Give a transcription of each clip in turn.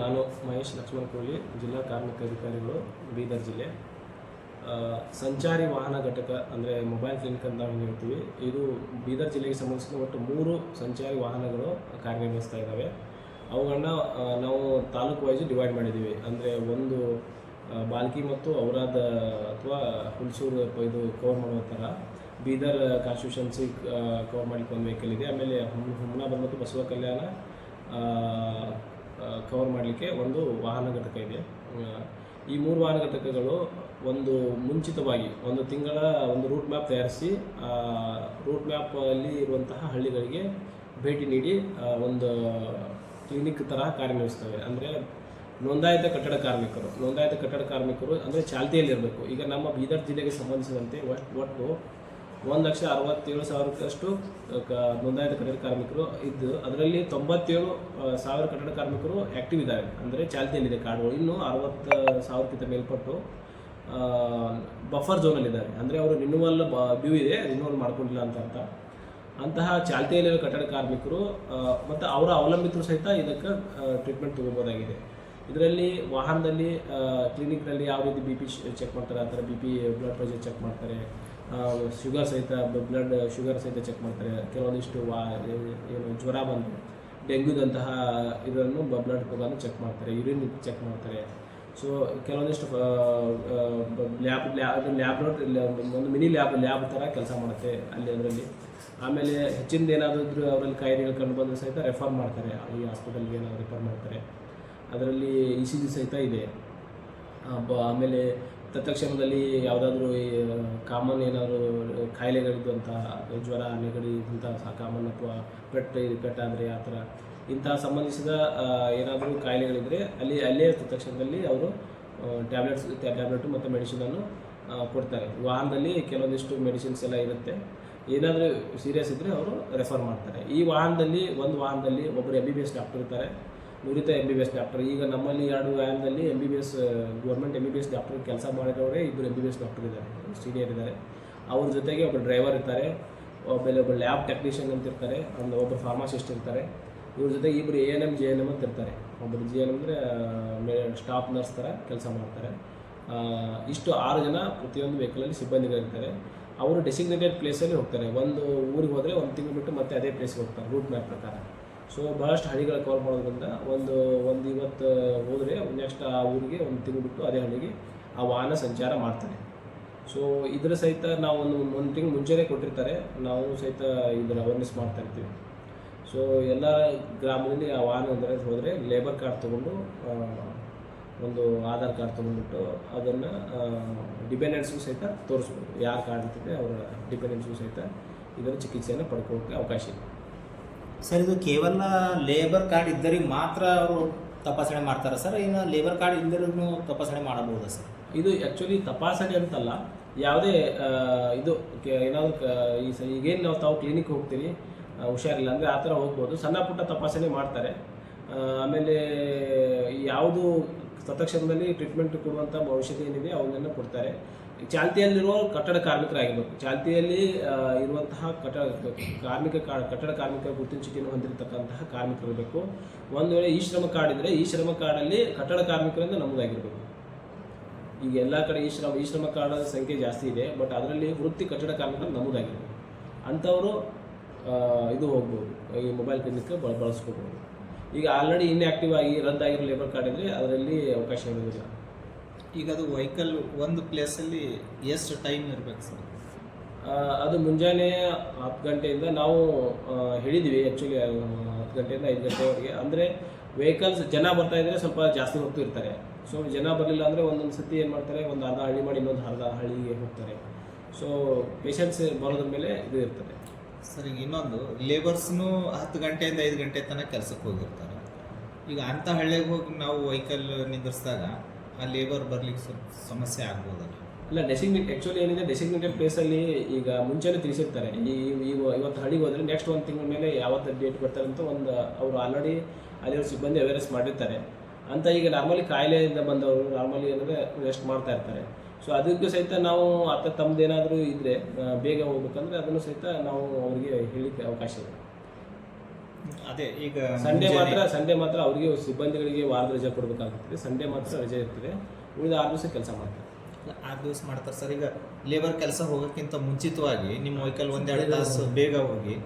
ನಾನು ಮಹೇಶ್ ಲಕ್ಷ್ಮಣ ಕೋಳಿ ಜಿಲ್ಲಾ ಕಾರ್ಮಿಕ ಅಧಿಕಾರಿಗಳು, ಬೀದರ್ ಜಿಲ್ಲೆ. ಸಂಚಾರಿ ವಾಹನ ಘಟಕ ಅಂದರೆ ಮೊಬೈಲ್ ಕ್ಲಿನಿಕ್ ಅಂತ ನಾವು ಹೇಳ್ತೀವಿ. ಇದು ಬೀದರ್ ಜಿಲ್ಲೆಗೆ ಸಂಬಂಧಿಸಿದ ಒಟ್ಟು ಮೂರು ಸಂಚಾರಿ ವಾಹನಗಳು ಕಾರ್ಯನಿರ್ವಹಿಸ್ತಾ ಇದ್ದಾವೆ. ಅವುಗಳನ್ನ ನಾವು ತಾಲೂಕು ವೈಸ್ ಡಿವೈಡ್ ಮಾಡಿದ್ದೀವಿ. ಅಂದರೆ ಒಂದು ಬಾಲ್ಕಿ ಮತ್ತು ಔರಾದ ಅಥವಾ ಹುಲ್ಸೂರು ಇದು ಕವರ್ ಮಾಡುವ ಥರ ಬೀದರ್ ಕಾನ್ಸ್ಟಿಟ್ಯೂಷನ್ಸಿ ಕವರ್ ಮಾಡಿಕೊಂಡು ವೆಹಿಕಲ್ ಇದೆ. ಆಮೇಲೆ ಹುಮ್ನಾಬಾದ್ ಮತ್ತು ಬಸವ ಕಲ್ಯಾಣ ಕವರ್ ಮಾಡಲಿಕ್ಕೆ ಒಂದು ವಾಹನ ಘಟಕ ಇದೆ. ಈ ಮೂರು ವಾಹನ ಘಟಕಗಳು ಒಂದು ಮುಂಚಿತವಾಗಿ, ಒಂದು ತಿಂಗಳ, ಒಂದು ರೂಟ್ ಮ್ಯಾಪ್ ತಯಾರಿಸಿ ರೂಟ್ ಮ್ಯಾಪಲ್ಲಿ ಇರುವಂತಹ ಹಳ್ಳಿಗಳಿಗೆ ಭೇಟಿ ನೀಡಿ ಒಂದು ಕ್ಲಿನಿಕ್ ತರಹ ಕಾರ್ಯನಿರ್ವಹಿಸ್ತವೆ. ಅಂದರೆ ನೋಂದಾಯಿತ ಕಟ್ಟಡ ಕಾರ್ಮಿಕರು, ನೋಂದಾಯಿತ ಕಟ್ಟಡ ಕಾರ್ಮಿಕರು ಅಂದರೆ ಚಾಲ್ತಿಯಲ್ಲಿರಬೇಕು. ಈಗ ನಮ್ಮ ಬೀದರ್ ಜಿಲ್ಲೆಗೆ ಸಂಬಂಧಿಸಿದಂತೆ ಒಟ್- ಒಟ್ಟು ಒಂದು ಲಕ್ಷ ಅರವತ್ತೇಳು ಸಾವಿರಕ್ಕಷ್ಟು, ಕ- ನೋಂದಾಯಿತ ಕಟ್ಟಡ ಕಾರ್ಮಿಕರು ಇದ್ದು, ಅದರಲ್ಲಿ ತೊಂಬತ್ತೇಳು ಸಾವಿರ ಕಟ್ಟಡ ಕಾರ್ಮಿಕರು ಆ್ಯಕ್ಟಿವ್ ಇದ್ದಾರೆ. ಅಂದರೆ ಚಾಲ್ತಿಯಲ್ಲಿದೆ ಕಾರ್ಡ್ಗಳು ಇನ್ನು ಅರವತ್ತು ಸಾವಿರಕ್ಕಿಂತ ಮೇಲ್ಪಟ್ಟು ಬಫರ್ ಝೋನಲ್ಲಿದ್ದಾರೆ ಅಂದರೆ ಅವರು ರಿನ್ಯೂವಲ್ ಡ್ಯೂ ಇದೆ ರಿನ್ಯೂವಲ್ ಮಾಡ್ಕೊಂಡಿಲ್ಲ ಅಂತ ಅರ್ಥ. ಅಂತಹ ಚಾಲ್ತಿಯಲ್ಲಿರೋ ಕಟ್ಟಡ ಕಾರ್ಮಿಕರು ಮತ್ತು ಅವರ ಅವಲಂಬಿತರು ಸಹಿತ ಇದಕ್ಕೆ ಟ್ರೀಟ್ಮೆಂಟ್ ತೊಗೋಬೋದಾಗಿದೆ ಇದರಲ್ಲಿ ವಾಹನದಲ್ಲಿ ಕ್ಲಿನಿಕ್ನಲ್ಲಿ ಯಾವ ರೀತಿ ಬಿ ಪಿ ಚೆಕ್ ಮಾಡ್ತಾರೆ ಆ ಥರ B P blood pressure check ಮಾಡ್ತಾರೆ. ಶುಗರ್ ಸಹಿತ ಬ್ಲಡ್ ಶುಗರ್ ಸಹಿತ ಚೆಕ್ ಮಾಡ್ತಾರೆ. ಕೆಲವೊಂದಿಷ್ಟು ವಾ ಏನು ಜ್ವರ ಬಂದು, ಡೆಂಗ್ಯೂದಂತಹ ಇದನ್ನು ಬ್ಲಡ್ ಬಂದು ಚೆಕ್ ಮಾಡ್ತಾರೆ ಯೂರಿನ್ ಚೆಕ್ ಮಾಡ್ತಾರೆ. ಸೊ ಕೆಲವೊಂದಿಷ್ಟು ಲ್ಯಾಬ್ ಲ್ಯಾಬ್ ಲ್ಯಾಬ್ ಒಂದು ಮಿನಿ ಲ್ಯಾಬ್ ಲ್ಯಾಬ್ ಥರ ಕೆಲಸ ಮಾಡುತ್ತೆ ಅಲ್ಲಿ ಅದರಲ್ಲಿ. ಆಮೇಲೆ ಹೆಚ್ಚಿಂದ ಏನಾದರೂ ಅವರಲ್ಲಿ ಕಾಯಿಲೆಗಳು ಕಂಡು ಬಂದರೆ ಸಹಿತ ರೆಫರ್ ಮಾಡ್ತಾರೆ. ಈ ಹಾಸ್ಪಿಟಲ್ಗೆ ಏನಾದರೂ ರೆಫರ್ ಮಾಡ್ತಾರೆ. ಅದರಲ್ಲಿ ಇ ಸಿ ಜಿ ಸಹಿತ ಇದೆ. ಆಮೇಲೆ ತತ್ಕ್ಷಣದಲ್ಲಿ ಯಾವುದಾದ್ರೂ ಕಾಮನ್ ಏನಾದರೂ ಕಾಯಿಲೆಗಳಿದ್ದಂತಹ ಜ್ವರ, ನೆಗಡಿ ಇಂತಹ ಕಾಮನ್ ಅಥವಾ ಪೆಟ್ ಪೆಟ್ಟಾದರೆ ಆ ಥರ ಇಂತಹ ಸಂಬಂಧಿಸಿದ ಏನಾದರೂ ಕಾಯಿಲೆಗಳಿದ್ದರೆ ಅಲ್ಲಿ, ಅಲ್ಲೇ ತತ್ಕ್ಷಣದಲ್ಲಿ ಅವರು ಟ್ಯಾಬ್ಲೆಟ್ಸ್ ಟ್ಯಾಬ್ಲೆಟು ಮತ್ತು ಮೆಡಿಸಿನನ್ನು ಕೊಡ್ತಾರೆ. ವಾಹನದಲ್ಲಿ ಕೆಲವೊಂದಿಷ್ಟು ಮೆಡಿಸಿನ್ಸ್ ಎಲ್ಲ ಇರುತ್ತೆ. ಏನಾದರೂ ಸೀರಿಯಸ್ ಇದ್ದರೆ ಅವರು ರೆಫರ್ ಮಾಡ್ತಾರೆ. ಈ ವಾಹನದಲ್ಲಿ, ಒಂದು ವಾಹನದಲ್ಲಿ ಒಬ್ಬರು M B B S doctor ಇರ್ತಾರೆ. ನುರಿತ M B B S doctor ಈಗ ನಮ್ಮಲ್ಲಿ ಎರಡು ವ್ಯಾನ್ದಲ್ಲಿ M B B S government M B B S doctor ಕೆಲಸ ಮಾಡಿದವರೇ ಇಬ್ಬರು M B B S doctor ಇದ್ದಾರೆ ಸೀನಿಯರ್ ಇದ್ದಾರೆ. ಅವ್ರ ಜೊತೆಗೆ ಒಬ್ಬ ಡ್ರೈವರ್ ಇರ್ತಾರೆ, ಆಮೇಲೆ ಒಬ್ಬ ಲ್ಯಾಬ್ ಟೆಕ್ನಿಷಿಯನ್ ಅಂತ ಇರ್ತಾರೆ ಒಂದು ಒಬ್ಬ ಫಾರ್ಮಾಸಿಸ್ಟ್ ಇರ್ತಾರೆ. ಇವ್ರ ಜೊತೆಗೆ ಇಬ್ಬರು A N M J N M ಅಂತ ಇರ್ತಾರೆ. ಒಬ್ಬರು ಜಿ ಎನ್ ಅಂದರೆ ಸ್ಟಾಫ್ ನರ್ಸ್ ಥರ ಕೆಲಸ ಮಾಡ್ತಾರೆ. ಇಷ್ಟು ಆರು ಜನ ಪ್ರತಿಯೊಂದು ವೆಹಿಕಲಲ್ಲಿ ಸಿಬ್ಬಂದಿಗಳಿರ್ತಾರೆ. ಅವರು ಡೆಸಿಗ್ನೇಟೆಡ್ ಪ್ಲೇಸಲ್ಲಿ ಹೋಗ್ತಾರೆ. ಒಂದು ಊರಿಗೆ ಹೋದರೆ ಒಂದು ತಿಂಗಳು ಬಿಟ್ಟು ಮತ್ತೆ ಅದೇ ಪ್ಲೇಸ್ಗೆ ಹೋಗ್ತಾರೆ ರೂಟ್ ಮ್ಯಾಪ್ ಪ್ರಕಾರ. ಸೊ ಭಾಳಷ್ಟು ಹಳ್ಳಿಗಳ ಕವರ್ ಮಾಡೋದ್ರಿಂದ ಒಂದು ಒಂದು ಇವತ್ತು ಹೋದರೆ ನೆಕ್ಸ್ಟ್ ಆ ಊರಿಗೆ ಒಂದು ತಿಂಗಳು ಬಿಟ್ಟು ಅದೇ ಹಳ್ಳಿಗೆ ಆ ವಾಹನ ಸಂಚಾರ ಮಾಡ್ತಾರೆ. ಸೊ ಇದರ ಸಹಿತ ನಾವು ಒಂದು ಒಂದು ತಿಂಗಳು ಮುಂಚೆನೇ ಕೊಟ್ಟಿರ್ತಾರೆ. ನಾವು ಸಹಿತ ಇದರ ಅವೇರ್ನೆಸ್ ಮಾಡ್ತಾ ಇರ್ತೀವಿ. ಸೊ ಎಲ್ಲ ಗ್ರಾಮದಲ್ಲಿ ಆ ವಾಹನ ಅಂದರೆ ಹೋದರೆ ಲೇಬರ್ ಕಾರ್ಡ್ ತೊಗೊಂಡು ಒಂದು ಆಧಾರ್ ಕಾರ್ಡ್ ತೊಗೊಂಡ್ಬಿಟ್ಟು ಅದನ್ನು ಡಿಪೆಂಡೆನ್ಸ್ಗೂ ಸಹಿತ ತೋರಿಸ್ಬೋದು. ಯಾರು ಕಾರ್ಡ್ ಇರ್ತದೆ ಅವರ ಡಿಪೆಂಡೆನ್ಸ್ಗೂ ಸಹಿತ ಇದರ ಚಿಕಿತ್ಸೆಯನ್ನು ಪಡ್ಕೊಳ್ಳೋಕ್ಕೆ ಅವಕಾಶ ಇದೆ. ಸರ್, ಇದು ಕೇವಲ ಲೇಬರ್ ಕಾರ್ಡ್ ಇದ್ದರಿಗೆ ಮಾತ್ರ ಅವರು ತಪಾಸಣೆ ಮಾಡ್ತಾರೆ ಸರ್? ಇನ್ನು ಲೇಬರ್ ಕಾರ್ಡ್ ಇಲ್ಲದರಿಗೂ ತಪಾಸಣೆ ಮಾಡಬಹುದಾ ಸರ್? ಇದು ಆ್ಯಕ್ಚುಲಿ ತಪಾಸಣೆ ಅಂತಲ್ಲ, ಯಾವುದೇ ಇದು ಏನಾದರೂ ಈ ಸ, ಈಗೇನು ನಾವು ತಾವು ಕ್ಲಿನಿಕ್ ಹೋಗ್ತೀವಿ ಹುಷಾರಿಲ್ಲ ಅಂದರೆ ಆ ಥರ ಹೋಗ್ಬೋದು. ಸಣ್ಣ ಪುಟ್ಟ ತಪಾಸಣೆ ಮಾಡ್ತಾರೆ. ಆಮೇಲೆ ಯಾವುದು ಸತಕ್ಷಣದಲ್ಲಿ ಟ್ರೀಟ್ಮೆಂಟ್ ಕೊಡುವಂಥ ಔಷಧಿ ಏನಿದೆ, ಅವನ್ನೆಲ್ಲ ಕೊಡ್ತಾರೆ. ಚಾಲ್ತಿಯಲ್ಲಿರುವ ಕಟ್ಟಡ ಕಾರ್ಮಿಕರಾಗಿರ್ಬೇಕು. ಚಾಲ್ತಿಯಲ್ಲಿ ಇರುವಂತಹ ಕಟ್ಟಡ ಕಾರ್ಮಿಕ ಕಟ್ಟಡ ಕಾರ್ಮಿಕರ ಗುರುತಿನ ಚೀಟಿಯನ್ನು ಹೊಂದಿರತಕ್ಕಂತಹ ಕಾರ್ಮಿಕರು ಇರಬೇಕು. ಒಂದು ವೇಳೆ ಈ ಶ್ರಮ ಕಾರ್ಡ್ ಇದ್ದರೆ ಈ ಶ್ರಮ ಕಾರ್ಡಲ್ಲಿ ಕಟ್ಟಡ ಕಾರ್ಮಿಕರಿಂದ ನಮೂದಾಗಿರಬೇಕು. ಈಗ ಎಲ್ಲ ಕಡೆ ಈ ಶ್ರಮ ಈ ಶ್ರಮ ಕಾರ್ಡ್ ಸಂಖ್ಯೆ ಜಾಸ್ತಿ ಇದೆ, ಬಟ್ ಅದರಲ್ಲಿ ವೃತ್ತಿ ಕಟ್ಟಡ ಕಾರ್ಮಿಕರು ನಮೂದಾಗಿದೆ ಅಂಥವರು ಇದು ಹೋಗ್ಬೋದು, ಈ ಮೊಬೈಲ್ ಕ್ಲಿನಿಕ್ ಬಳ ಬಳಸ್ಕೋಬೋದು. ಈಗ ಆಲ್ರೆಡಿ ಇನ್ಆಕ್ಟಿವ್ ಆಗಿ ರದ್ದಾಗಿರೋ ಲೇಬರ್ ಕಾರ್ಡ್ ಇದ್ದರೆ ಅದರಲ್ಲಿ ಅವಕಾಶ ಇರೋದಿಲ್ಲ. ಈಗ ಅದು ವೆಹಿಕಲ್ ಒಂದು ಪ್ಲೇಸಲ್ಲಿ ಎಷ್ಟು ಟೈಮ್ ಇರಬೇಕು ಸರ್? ಅದು ಮುಂಜಾನೆ ಹತ್ತು ಗಂಟೆಯಿಂದ ನಾವು ಹೇಳಿದ್ವಿ ಆ್ಯಕ್ಚುಲಿ ಹತ್ತು ಗಂಟೆಯಿಂದ ಐದು ಗಂಟೆವರೆಗೆ. ಅಂದರೆ ವೆಹಿಕಲ್ಸ್ ಜನ ಬರ್ತಾ ಇದ್ದರೆ ಸ್ವಲ್ಪ ಜಾಸ್ತಿ ಹೊತ್ತು ಇರ್ತಾರೆ. ಸೊ ಜನ ಬರಲಿಲ್ಲ ಅಂದರೆ ಒಂದೊಂದು ಸತಿ ಏನು ಮಾಡ್ತಾರೆ ಒಂದು ಅರ್ಧ ಹಳ್ಳಿ ಮಾಡಿ ಇನ್ನೊಂದು ಅರ್ಧ ಹಳ್ಳಿಗೆ ಹೋಗ್ತಾರೆ. ಸೊ ಪೇಷಂಟ್ಸ್ ಬರೋದ್ರ ಮೇಲೆ ಇದು ಇರ್ತದೆ. ಸರ್ ಈಗ ಇನ್ನೊಂದು ಲೇಬರ್ಸ್ನು ಹತ್ತು ಗಂಟೆಯಿಂದ ಐದು ಗಂಟೆ ತನಕ ಕೆಲಸಕ್ಕೆ ಹೋಗಿರ್ತಾರೆ. ಈಗ ಅಂಥ ಹಳ್ಳಿಗೆ ಹೋಗಿ ನಾವು ವೆಹಿಕಲ್ ನಿಂದಿರಿಸಿದಾಗ ಲೇಬರ್ ಬರ್ಲಿಕ್ಕೆ ಸ್ವಲ್ಪ ಸಮಸ್ಯೆ ಆಗ್ಬೋದಲ್ಲ ಇಲ್ಲ ಡೆಸಿಗ್ನೇಟ್ ಆ್ಯಕ್ಚುಲಿ ಏನಿದೆ ಡೆಸಿಗ್ನೇಟೆಡ್ ಪ್ಲೇಸಲ್ಲಿ ಈಗ ಮುಂಚೆನೇ ತಿಳಿಸಿರ್ತಾರೆ. ಈ ಈ ಇವತ್ತು ಹಳ್ಳಿಗೆ ಹೋದರೆ ನೆಕ್ಸ್ಟ್ ಒಂದು ತಿಂಗಳ ಮೇಲೆ ಯಾವತ್ತು ಡೇಟ್ ಬರ್ತಾರೆ ಅಂತ ಒಂದು, ಅವರು ಆಲ್ರೆಡಿ ಅಲ್ಲಿರೋ ಸಿಬ್ಬಂದಿ ಅವೇರ್ನೆಸ್ ಮಾಡಿರ್ತಾರೆ. ಅಂತ ಈಗ ನಾರ್ಮಲಿ ಕಾಯಿಲೆಯಿಂದ ಬಂದವರು ನಾರ್ಮಲಿ ಅಂದರೆ ರೆಸ್ಟ್ ಮಾಡ್ತಾ ಇರ್ತಾರೆ. ಸೊ ಅದಕ್ಕೂ ಸಹಿತ ನಾವು ಅತ್ತ ತಮ್ಮದೇನಾದರೂ ಇದ್ದರೆ ಬೇಗ ಹೋಗ್ಬೇಕಂದ್ರೆ ಅದನ್ನು ಸಹಿತ ನಾವು ಅವರಿಗೆ ಹೇಳಲಿಕ್ಕೆ ಅವಕಾಶ ಇದೆ. ಅದೇ ಈಗ ಸಂಡೇ ಮಾತ್ರ ಸಂಡೇ ಮಾತ್ರ ಅವರಿಗೆ ಸಿಬ್ಬಂದಿಗಳಿಗೆ ವಾರದ ರಜೆ ಕೊಡಬೇಕಾಗುತ್ತದೆ ಸಂಡೇ ಮಾತ್ರ ರಜೆ ಇರ್ತದೆ. ಉಳಿದ ಆರು ದಿವಸ ಕೆಲಸ ಮಾಡ್ತಾರೆ. ಆರು ದಿವಸ ಮಾಡ್ತಾರೆ ಸರ್. ಈಗ ಲೇಬರ್ ಕೆಲಸ ಹೋಗೋಕ್ಕಿಂತ ಮುಂಚಿತವಾಗಿ ನಿಮ್ಮ ವೆಹಿಕಲ್ ಒಂದೆರಡು ತಾಸು ಬೇಗ ಹೋಗಿ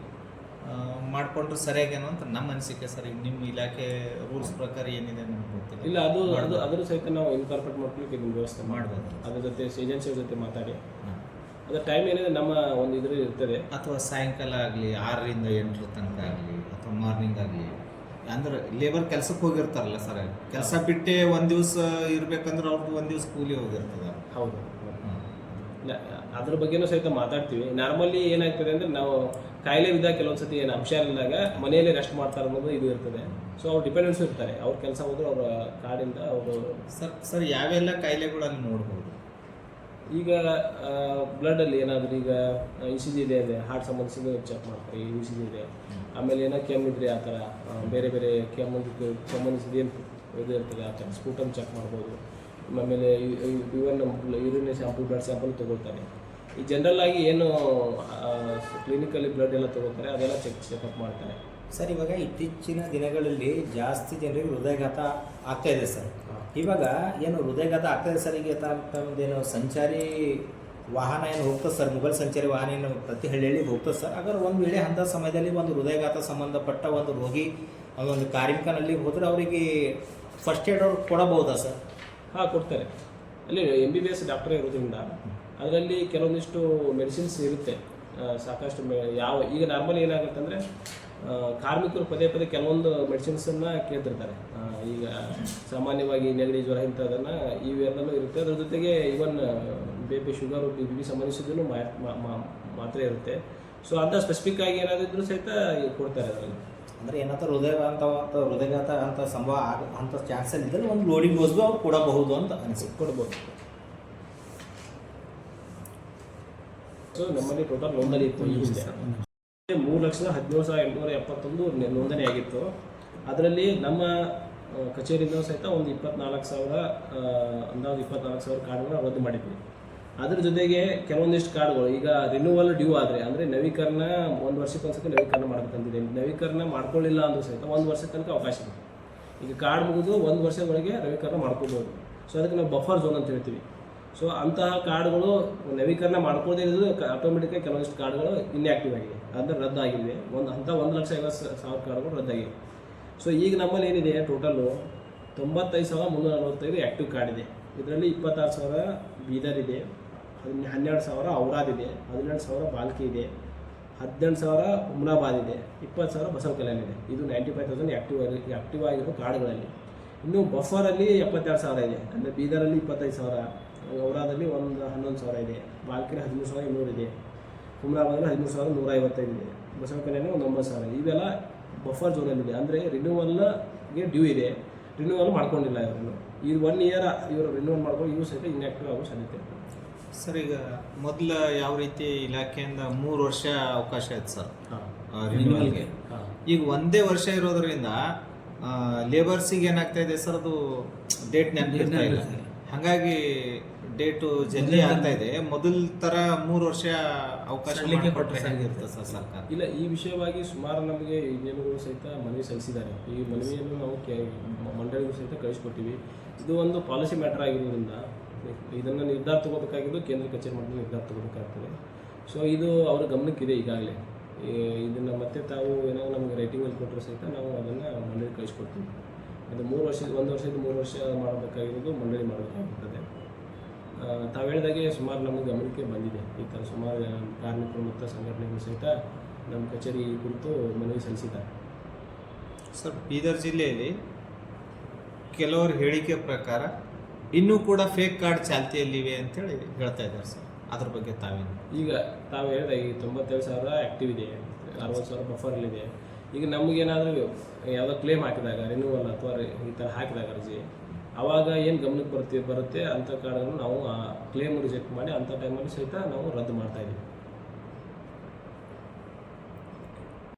ಮಾಡಿಕೊಂಡ್ರೆ ಸರಿಯಾಗೇನೋ ಅಂತ ನಮ್ಮ ಅನಿಸಿಕೆ ಸರ್. ಈಗ ನಿಮ್ಮ ಇಲಾಖೆ ರೂಲ್ಸ್ ಪ್ರಕಾರ ಏನಿದೆ ನಮ್ಗೆ ಗೊತ್ತಿಲ್ಲ. ಇಲ್ಲ ಅದು ಅದು ಅದ್ರ ಸಹಿತ ನಾವು ಇನ್ಕಾರ್ಪೊರೇಟ್ ಮಾಡ್ಕೊಳ್ಳಿಕ್ಕೆ ಇದನ್ನು ವ್ಯವಸ್ಥೆ ಮಾಡ್ಬೋದು. ಅದ್ರ ಜೊತೆ ಏಜೆನ್ಸಿಯವ್ರ ಜೊತೆ ಮಾತಾಡಿ. ಅದ್ರ ಟೈಮ್ ಏನಿದೆ ನಮ್ಮ ಒಂದು ಇದ್ರ ಇರ್ತದೆ. ಅಥವಾ ಸಾಯಂಕಾಲ ಆಗಲಿ ಆರರಿಂದ ಎಂಟರ ತನಕ ಆಗಲಿ ಅಥವಾ ಮಾರ್ನಿಂಗ್ ಆಗಲಿ ಅಂದ್ರೆ ಲೇಬರ್ ಕೆಲಸಕ್ಕೆ ಹೋಗಿರ್ತಾರಲ್ಲ ಸರ್ ಕೆಲಸ ಬಿಟ್ಟೆ ಒಂದು ದಿವಸ ಇರ್ಬೇಕಂದ್ರೆ ಅವ್ರದ್ದು ಒಂದು ದಿವಸ ಕೂಲಿ ಹೋಗಿರ್ತದ. ಹೌದು. ಅದ್ರ ಬಗ್ಗೆನೂ ಸಹಿತ ಮಾತಾಡ್ತೀವಿ. ನಾರ್ಮಲಿ ಏನಾಗ್ತದೆ ಅಂದ್ರೆ ನಾವು ಕಾಯಿಲೆ ಇದ್ದ ಕೆಲವೊಂದ್ಸತಿ ಏನು ಅಂಶ ಇಲ್ಲದಾಗ ಮನೆಯಲ್ಲಿ ರೆಸ್ಟ್ ಮಾಡ್ತಾರೆ ಅನ್ನೋದು ಇದು ಇರ್ತದೆ. ಸೊ ಅವ್ರು ಡಿಪೆಂಡೆನ್ಸ್ ಇರ್ತಾರೆ. ಅವ್ರ ಕೆಲಸ ಹೋದ್ರೆ ಅವ್ರ ಕಾಡಿಂದ ಅವರು ಸರ್ ಸರ್ ಯಾವೆಲ್ಲ ಕಾಯಿಲೆಗಳು ಅಲ್ಲಿ ನೋಡ್ಬೋದು? ಈಗ ಬ್ಲಡ್ ಅಲ್ಲಿ ಏನಾದ್ರು ಈಗ ಇ ಸಿ ಜಿ ಇದೆ ಅಂದರೆ ಹಾರ್ಟ್ ಸಂಬಂಧಿಸಿದ ಚೆಕ್ ಮಾಡ್ತಾರೆ ಇ ಸಿ ಜಿ ಇದೆ. ಆಮೇಲೆ ಏನೋ ಕೆಮ್ಮಿದ್ರೆ ಆ ಥರ ಬೇರೆ ಬೇರೆ ಕೆಮ್ಮು ಸಂಬಂಧಿಸಿದ ಏನು ಇದು ಇರ್ತದೆ ಆ ಥರ ಸ್ಕೂಟಮ್ ಚೆಕ್ ಮಾಡ್ಬೋದು. ಆಮೇಲೆ even urine sample blood sample ತೊಗೊಳ್ತಾರೆ. ಈ ಜನರಲ್ ಆಗಿ ಏನು ಕ್ಲಿನಿಕಲ್ಲಿ ಬ್ಲಡ್ ಎಲ್ಲ ತೊಗೊಳ್ತಾರೆ ಅದೆಲ್ಲ ಚೆಕ್ ಚೆಕಪ್ ಮಾಡ್ತಾರೆ. ಸರ್ ಇವಾಗ ಇತ್ತೀಚಿನ ದಿನಗಳಲ್ಲಿ ಜಾಸ್ತಿ ಜನರಿಗೆ ಹೃದಯಾಘಾತ ಆಗ್ತಾ ಇದೆ ಸರ್. ಇವಾಗ ಏನು ಹೃದಯಘಾತ ಆಗ್ತದೆ ಸರ್ ಈಗ ಏನು ಸಂಚಾರಿ ವಾಹನ ಏನು ಹೋಗ್ತದೆ ಸರ್ ಮೊಬೈಲ್ ಸಂಚಾರಿ ವಾಹನ ಏನು ಪ್ರತಿ ಹಳ್ಳಿಯಲ್ಲಿ ಹೋಗ್ತದೆ ಸರ್. ಹಾಗಾದ್ರೆ ಒಂದು ವೇಳೆ ಅಂಥ ಸಮಯದಲ್ಲಿ ಒಂದು ಹೃದಯಘಾತ ಸಂಬಂಧಪಟ್ಟ ಒಂದು ರೋಗಿ ಒಂದು ಕಾರ್ಮಿಕನಲ್ಲಿ ಹೋದರೆ ಅವರಿಗೆ ಫಸ್ಟ್ ಏಡ್ ಅವ್ರು ಕೊಡಬಹುದಾ ಸರ್? ಹಾಂ, ಕೊಡ್ತಾರೆ. ಅಲ್ಲಿ M B B S doctor ಇರೋದ್ರಿಂದ ಅದರಲ್ಲಿ ಕೆಲವೊಂದಿಷ್ಟು ಮೆಡಿಸಿನ್ಸ್ ಇರುತ್ತೆ. ಸಾಕಷ್ಟು ಯಾವ ಈಗ ನಾರ್ಮಲಿ ಏನಾಗುತ್ತೆ ಅಂದರೆ ಕಾರ್ಮಿಕರು ಪದೇ ಪದೇ ಕೆಲವೊಂದು ಮೆಡಿಸಿನ್ಸನ್ನು ಕೇಳ್ತಿರ್ತಾರೆ. ಈಗ ಸಾಮಾನ್ಯವಾಗಿ ನೆಗಡಿ ಜ್ವರ ಇಂಥದನ್ನು ಇವೆಲ್ಲನೂ ಇರುತ್ತೆ. ಅದ್ರ ಜೊತೆಗೆ even B P sugar B P ಸಂಬಂಧಿಸಿದ್ದು ಮಾತ್ರೆ ಇರುತ್ತೆ. ಸೊ ಅಂತ ಸ್ಪೆಸಿಫಿಕ್ ಆಗಿ ಏನಾದಿದ್ರು ಸಹಿತ ಕೊಡ್ತಾರೆ ಅದರಲ್ಲಿ. ಅಂದರೆ ಏನಾದ್ರು ಹೃದಯಘಾತ ಅಂತ ಹೃದಯಘಾತ ಅಂತ ಸಂಭವ ಆಗ ಅಂಥ ಚಾನ್ಸಲ್ಲಿ ಇದ್ದರೆ ಒಂದು ಲೋಡಿಂಗ್ ಡೋಸ್ ಅವ್ರು ಕೊಡಬಹುದು ಅಂತ ಅನಿಸುತ್ತೆ. ಕೊಡ್ಬೋದು. ಸೊ ನಮ್ಮಲ್ಲಿ ಟೋಟಲ್ ಒಂದಲ್ಲಿ ಇತ್ತು ಮೂರು ಲಕ್ಷದ ಹದಿನೇಳು ಸಾವಿರದ ಎಂಟುನೂರ ಎಪ್ಪತ್ತೊಂದು ನೋಂದಣಿ ಆಗಿತ್ತು. ಅದರಲ್ಲಿ ನಮ್ಮ ಕಚೇರಿಯಿಂದ ಸಹಿತ ಒಂದು ಇಪ್ಪತ್ನಾಲ್ಕು ಸಾವಿರ ಅಂದಾಜು ಇಪ್ಪತ್ನಾಲ್ಕು ಸಾವಿರ ಕಾರ್ಡ್ಗಳನ್ನ ರದ್ದು ಮಾಡಿದ್ವಿ. ಅದ್ರ ಜೊತೆಗೆ ಕೆಲವೊಂದಿಷ್ಟು ಕಾರ್ಡ್ಗಳು, ಈಗ ರಿನ್ಯೂವಲ್ ಡ್ಯೂ ಆದರೆ, ಅಂದರೆ ನವೀಕರಣ ಒಂದು ವರ್ಷಕ್ಕೆ ಒಂದ್ಸತಿ ನವೀಕರಣ ಮಾಡಬೇಕಂತಿದೆ. ನವೀಕರಣ ಮಾಡ್ಕೊಳ್ಳಿಲ್ಲ ಅಂದರೂ ಸಹಿತ ಒಂದು ವರ್ಷದ ತನಕ ಅವಕಾಶ ಇದೆ. ಈಗ ಕಾರ್ಡ್ ಮುಗಿದು ಒಂದು ವರ್ಷದೊಳಗೆ ನವೀಕರಣ ಮಾಡ್ಕೋಬೋದು. ಸೊ ಅದಕ್ಕೆ ನಾವು ಬಫರ್ ಝೋನ್ ಅಂತ ಹೇಳ್ತೀವಿ. ಸೊ ಅಂತಹ ಕಾರ್ಡ್ಗಳು ನವೀಕರಣ ಮಾಡ್ಕೊಳ್ಳದೇ ಇರೋದು ಆಟೋಮೆಟಿಕ್ಕಾಗಿ ಕೆಲವೊಂದಿಷ್ಟು ಕಾರ್ಡ್ಗಳು ಇನ್ಆಕ್ಟಿವ್ ಆಗಿದೆ. ಅಂದರೆ ರದ್ದಾಗಿವೆ ಒಂದು ಅಂಥ ಒಂದು ಲಕ್ಷ ಐವತ್ತು ಸಾವಿರ ಕಾರ್ಡ್ಗಳು ರದ್ದಾಗಿವೆ ಸೊ ಈಗ ನಮ್ಮಲ್ಲಿ ಏನಿದೆ ಟೋಟಲ್ಲು ತೊಂಬತ್ತೈದು ಸಾವಿರ ಮುನ್ನೂರ ನಲವತ್ತೈದು ಆ್ಯಕ್ಟಿವ್ ಕಾರ್ಡ್ ಇದೆ. ಇದರಲ್ಲಿ ಇಪ್ಪತ್ತಾರು ಸಾವಿರ ಬೀದರ್ ಇದೆ ಅದನ್ನ ಹನ್ನೆರಡು ಸಾವಿರ ಔರಾದ್ ಇದೆ, ಹದಿನೆಂಟು ಸಾವಿರ ಬಾಲ್ಕಿ ಇದೆ, ಹದಿನೆಂಟು ಸಾವಿರ ಹುಮ್ನಾಬಾದ್ ಇದೆ, ಇಪ್ಪತ್ತು ಸಾವಿರ ಬಸವ ಕಲ್ಯಾಣ ಇದೆ. ಇದು ನೈಂಟಿ ಫೈವ್ ತೌಸಂಡ್ ಆ್ಯಕ್ಟಿವ್ ಆಗಿ ಆ್ಯಕ್ಟಿವ್ ಆಗಿರೋ ಕಾರ್ಡ್ಗಳಲ್ಲಿ. ಇನ್ನು ಬಫರಲ್ಲಿ ಎಪ್ಪತ್ತೆರಡು ಸಾವಿರ ಇದೆ. ಅಂದರೆ ಬೀದರಲ್ಲಿ ಇಪ್ಪತ್ತೈದು ಸಾವಿರ ಔರಾದಲ್ಲಿ ಒಂದು ಹನ್ನೊಂದು ಸಾವಿರ ಇದೆ ಬಾಲ್ಕಿನ ಹದಿಮೂರು ಸಾವಿರ ಇನ್ನೂರು ಹುಮ್ನಾಬಾದಲ್ಲಿ ಹದಿಮೂರು ಸಾವಿರ ನೂರ ಐವತ್ತೈದು ಇದೆ. ಬಸವ ಕಲ್ಯಾಣ ಒಂದು ಒಂಬತ್ತು ಸಾವಿರ. ಇವೆಲ್ಲ ಬಫರ್ ಝೋನಲ್ಲಿದೆ ಅಂದರೆ ರಿನ್ಯೂವಲ್ಗೆ ಡ್ಯೂ ಇದೆ. ರಿನ್ಯೂವಲ್ ಮಾಡ್ಕೊಂಡಿಲ್ಲ ಇವರನ್ನು ಈ ಒನ್ ಇಯರ್ ಇವರು ರಿನ್ಯೂವಲ್ ಮಾಡ್ಕೊಂಡು ಇವು ಸಹಿತ ಇನ್ಆಕ್ಟಿವ್ ಆಗೋ ಸಾಧ್ಯತೆ. ಸರ್ ಈಗ ಮೊದಲ ಯಾವ ರೀತಿ ಇಲಾಖೆಯಿಂದ ಮೂರು ವರ್ಷ ಅವಕಾಶ ಇತ್ತು ಸರ್? ರಿನ್ಯೂವಲ್ಗೆ ಈಗ ಒಂದೇ ವರ್ಷ ಇರೋದ್ರಿಂದ ಲೇಬರ್ಸಿಗೆ ಏನಾಗ್ತಾ ಇದೆ ಸರ್ ಅದು ಡೇಟ್ ನೆನಪಿರ್ತಾ ಇಲ್ಲ. ಹಾಗಾಗಿ ಡೇಟು ಜಲ್ದಿ ಆಗ್ತಾ ಇದೆ. ಮೊದಲ ತರ ಮೂರು ವರ್ಷ ಅವಕಾಶ ಕೊಟ್ಟರೆ ಹೇಗಿರುತ್ತೆ ಸರ್ ಸರ್ಕಾರ? ಇಲ್ಲ ಈ ವಿಷಯವಾಗಿ ಸುಮಾರು ನಮಗೆ ಇಂಜಿನಿಯರ್ಗಳು ಸಹಿತ ಮನವಿ ಸಲ್ಲಿಸಿದ್ದಾರೆ. ಈ ಮನವಿಯನ್ನು ನಾವು ಕೆ ಮಂಡಳಿಗೂ ಸಹಿತ ಕಳಿಸ್ಕೊಟ್ಟಿವಿ ಇದು ಒಂದು ಪಾಲಿಸಿ ಮ್ಯಾಟರ್ ಆಗಿರೋದ್ರಿಂದ ಇದನ್ನು ನಿರ್ಧಾರ ತಗೋಬೇಕಾಗಿದ್ದು ಕೇಂದ್ರ ಕಚೇರಿ ಮಟ್ಟದಲ್ಲಿ ನಿರ್ಧಾರ ತಗೋಬೇಕಾಗ್ತದೆ. ಸೊ ಇದು ಅವರ ಗಮನಕ್ಕಿದೆ ಈಗಾಗಲೇ. ಇದನ್ನು ಮತ್ತೆ ತಾವು ಏನೋ ನಮಗೆ ರೇಟಿಂಗಲ್ಲಿ ಕೊಟ್ಟರು ಸಹಿತ ನಾವು ಅದನ್ನು ಮಂಡಳಿ ಕಳಿಸ್ಕೊಡ್ತೀವಿ. ಅದು ಮೂರು ವರ್ಷದ ಒಂದು ವರ್ಷದ ಮೂರು ವರ್ಷ ಮಾಡಬೇಕಾಗಿರೋದು ಮಂಡಳಿ ಮಾಡಬೇಕಾಗುತ್ತದೆ ತಾವು ಹೇಳಿದಾಗೆ ಸುಮಾರು ನಮಗೆ ಗಮನಕ್ಕೆ ಬಂದಿದೆ. ಈ ಥರ ಸುಮಾರು ಕಾರ್ಮಿಕರು ಮತ್ತು ಸಂಘಟನೆಗಳು ಸಹಿತ ನಮ್ಮ ಕಚೇರಿ ಕುರಿತು ಮನವಿ ಸಲ್ಲಿಸಿದ್ದಾರೆ. ಸರ್ ಬೀದರ್ ಜಿಲ್ಲೆಯಲ್ಲಿ ಕೆಲವರ ಹೇಳಿಕೆ ಪ್ರಕಾರ ಇನ್ನೂ ಕೂಡ ಫೇಕ್ ಕಾರ್ಡ್ ಚಾಲ್ತಿಯಲ್ಲಿವೆ ಅಂತೇಳಿ ಹೇಳ್ತಾ ಇದ್ದಾರೆ ಸರ್. ಅದ್ರ ಬಗ್ಗೆ ತಾವೇನು? ಈಗ ತಾವು ಹೇಳಿದ ಈ ತೊಂಬತ್ತೇಳು ಸಾವಿರ ಆ್ಯಕ್ಟಿವ್ ಇದೆ ಅರವತ್ತು ಸಾವಿರ ಬಫರ್ಲಿದೆ ಈಗ ನಮಗೇನಾದರೂ ಯಾವುದೋ ಕ್ಲೇಮ್ ಹಾಕಿದಾಗ ರಿನ್ಯೂವಲ್ ಅಥವಾ ಈ ಥರ ಹಾಕಿದಾಗ ಅರ್ಜಿ ಆವಾಗ ಏನು ಗಮನಕ್ಕೆ ಬರುತ್ತೆ ಬರುತ್ತೆ ಅಂಥ ಕಾರ್ಡ್ಗಳನ್ನು ನಾವು ಕ್ಲೇಮ್ ರಿಜೆಕ್ಟ್ ಮಾಡಿ ಅಂಥ ಟೈಮಲ್ಲಿ ಸಹಿತ ನಾವು ರದ್ದು ಮಾಡ್ತಾ ಇದ್ದೀವಿ.